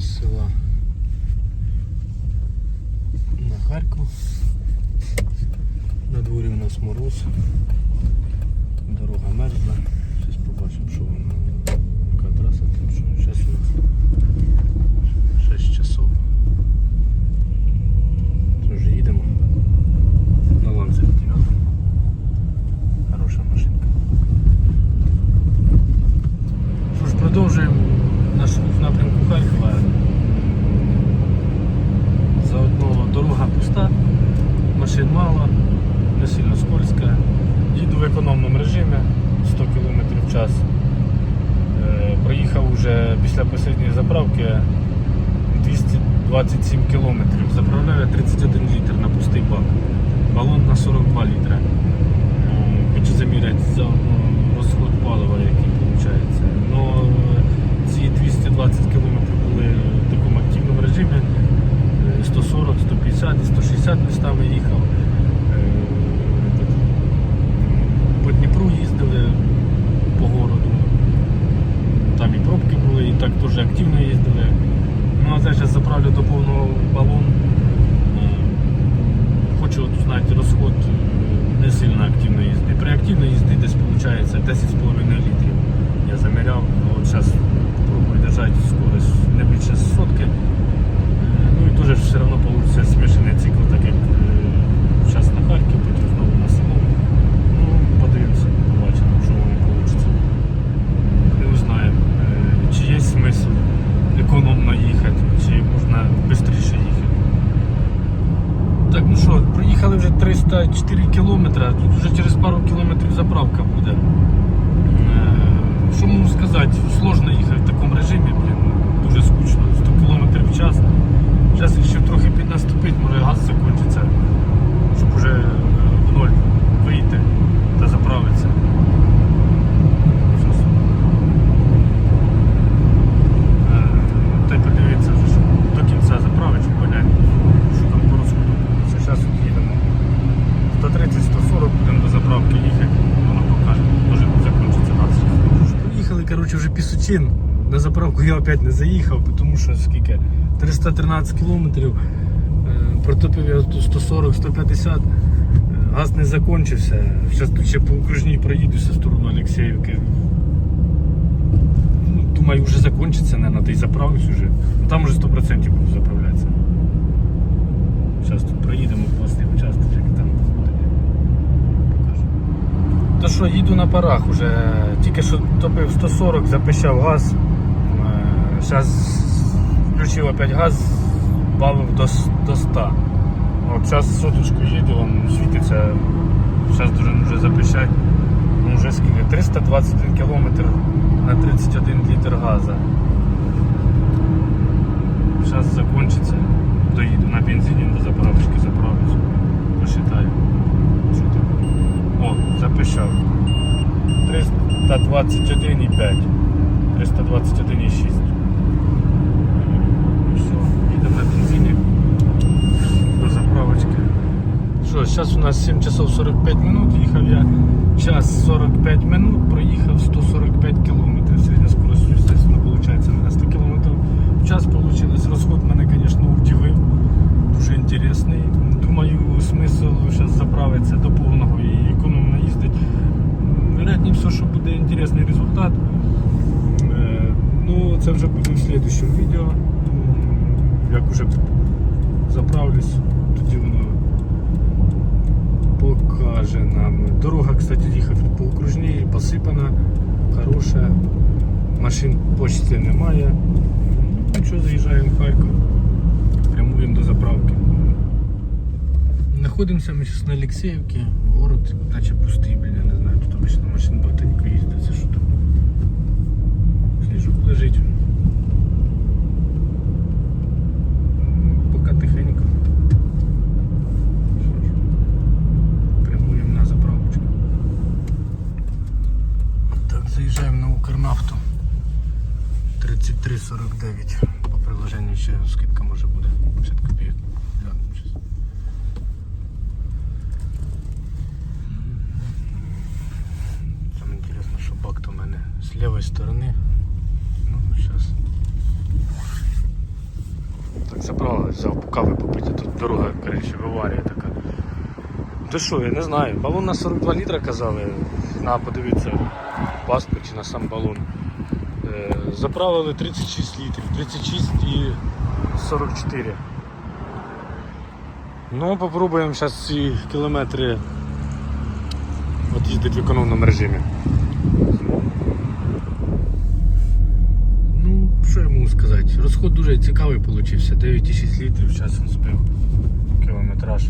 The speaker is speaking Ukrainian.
з села на Харків. На дворі у нас мороз. Дорога мерзла. Зараз побачимо, що воно. Яка траса там, що зараз у нас 6 часов. Це вже їдемо. На ланцях 9. Хороша машинка. Що ж, продовжуємо наш рух в напрямку Харкова. Заодно дорога пуста, машин мало, не сильно скользка. Їду в економному режимі 100 км в час. Е, Проїхав вже після останньої заправки 227 км. Заправляю 31 літр на пустий бак. Балон на 42 літри. Е, Хочу заміряти заодно розход палива, який виходить. Но ці 220 км були в такому активному режимі. Е, 140, 150 і 160 містами їхав. Е, тут По Дніпру їздили по городу. Там і пробки були, і так дуже активно їздили. Ну а зараз заправлю до повного балон. Е, Хочу от узнати розход е, не сильно активно їзди. При активній їзді десь виходить 10,5 літрів. Я заміряв, от зараз спробую держати скорость не більше сотки. Е, Ну і теж все одно вийде смішаний цикл, так як зараз на Харків, потім знову на село. Ну, подивимося, побачимо, що воно вийде. Не знаю, е, чи є смисл економно їхати, чи можна швидше їхати. Так, ну що, проїхали вже 304 кілометри, тут вже через пару кілометрів заправка буде. Е, Що можу сказати, сложно їхати в такому режимі, блін, дуже скучно, 100 км в час. Зараз вирішив трохи піднаступити, може газ закінчиться, щоб вже е, в ноль вийти та заправитися. Щас. Е, Та й подивитися, вже, щоб до кінця заправити, щоб поняти, що там по розходу. Це зараз от їдемо. 130-140 будемо до заправки їхати, воно покаже. Може закінчиться газ. Приїхали, коротше, вже Пісучин. На заправку я опять не заїхав, тому що скільки? 313 кілометрів. Е, Протопив я тут 140-150. Е, Газ не закінчився. Зараз тут ще по окружній проїдуся в сторону Олексіївки. Ну, думаю, вже закінчиться, не на той заправлюсь вже. Ну, Там вже 100% буду заправлятися. Зараз тут проїдемо класний участок, як там буде. Покажу. То що, їду на парах уже. Тільки що топив 140, запищав газ. Зараз включив опять газ, бавив до, до 100. От зараз соточку їду, він світиться. Зараз дуже вже запищать. Ну, вже скільки? 321 км на 31 літр газу. Зараз закінчиться. Доїду на бензині до заправочки заправлюсь. Посчитаю. Що там? О, запишав. 321,5. 321,6. Все, їдемо на бензині до заправочки. Що, зараз у нас 7 часов 45 минут, їхав я час 45 минут, проїхав 145 кілометрів. Сьогодні скорость, естественно, виходить на 100 кілометрів в час получилось. Розход мене, звісно, удивив. Дуже інтересний. Думаю, смисл зараз заправитися до повного. Вероятніше, все, що буде інтересний результат. Е, Ну, це вже буде в слідчому відео. Як вже заправлюсь, тоді воно покаже нам. Дорога, кстати, їхав по окружній, посипана, хороша. Машин почти немає. Ну заїжджаємо в Харків, прямуємо до заправки. Знаходимося ми зараз на Олексіївці, город наче пустий, блін, не знаю, тут обично машин багатенько їздить, це що там. Сніжок лежить. Поки тихенько. Прямуємо на заправочку. Так, заїжджаємо на Укрнафту. 33,49. По приложенню ще скидка може буде. 50 копійок. Мене з лівої сторони. Ну, зараз. взяв кави попити, тут дорога, коротше, в аварія така. Ти що, я не знаю. Балон на 42 літра казали. На, подивіться в паспорті на сам балон. Е, заправили 36 літрів, 36 і 44. Ну, попробуємо зараз ці кілометри от їздити в економному режимі. Ну, що я можу сказати? Розход дуже цікавий вийшов. 9,6 літрів, зараз він спив кілометраж.